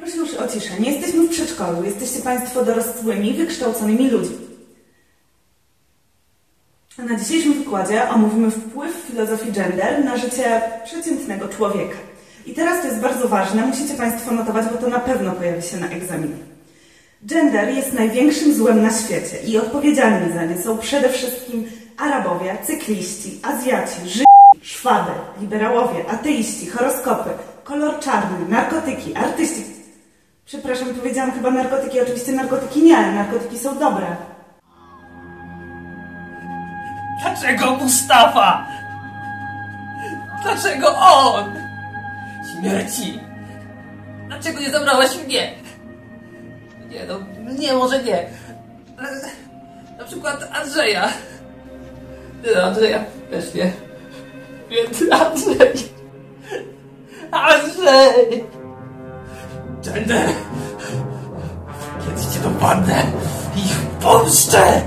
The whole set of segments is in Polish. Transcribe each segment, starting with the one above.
Proszę już o ciszę. Nie jesteśmy w przedszkolu. Jesteście Państwo dorosłymi, wykształconymi ludźmi. Na dzisiejszym wykładzie omówimy wpływ filozofii gender na życie przeciętnego człowieka. I teraz to jest bardzo ważne, musicie Państwo notować, bo to na pewno pojawi się na egzaminie. Gender jest największym złem na świecie i odpowiedzialni za nie są przede wszystkim Arabowie, cykliści, Azjaci, Żydzi, Szwaby, liberałowie, ateiści, horoskopy, kolor czarny, narkotyki, artyści. Przepraszam, powiedziałam chyba narkotyki. Oczywiście narkotyki nie, narkotyki są dobre. Dlaczego Mustafa? Dlaczego on? Śmierci! Dlaczego nie zabrałeś mnie? Nie no, nie, może nie. Ale Na przykład Andrzeja. Nie no, Andrzeja też nie. Więc Andrzej. Andrzej! Gender! Kiedyś cię dopadnę i pomszczę!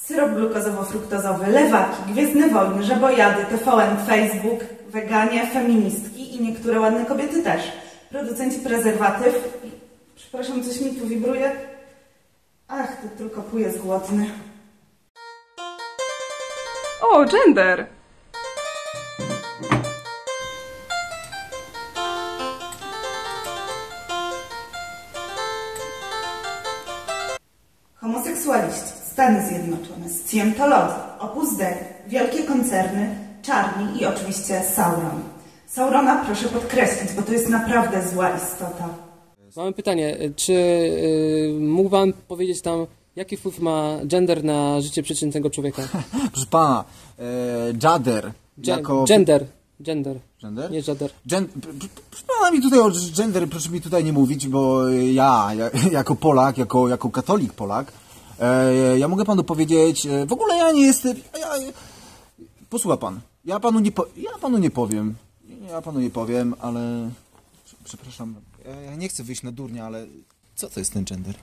Syrop glukozowo-fruktozowy, lewaki, Gwiezdne Wojny, żabojady, TVN, Facebook, weganie, feministki i niektóre ładne kobiety też. Producenci prezerwatyw. i- Przepraszam, coś mi tu wibruje. Ach, to tylko pół jest głodny. O, gender! Homoseksualiści, Stany Zjednoczone, Scientolodzy, Opus Dei, wielkie koncerny, czarni i oczywiście Sauron. Saurona proszę podkreślić, bo to jest naprawdę zła istota. Mamy pytanie, czy y, mógł Pan powiedzieć tam, jaki wpływ ma gender na życie przeciętnego człowieka? Proszę pana, e, Jader Ge- jako... Gender, gender, Gender? nie jader. Gen, pr- pr- proszę pana mi tutaj o gender, proszę mi tutaj nie mówić, bo ja, ja jako Polak, jako, jako katolik Polak, ja mogę panu powiedzieć, e, w ogóle ja nie jestem, ja, posłucha pan, ja panu nie, po, ja panu nie powiem, ja panu nie powiem, ale, przepraszam, ja nie chcę wyjść na durnia, ale co to jest ten gender?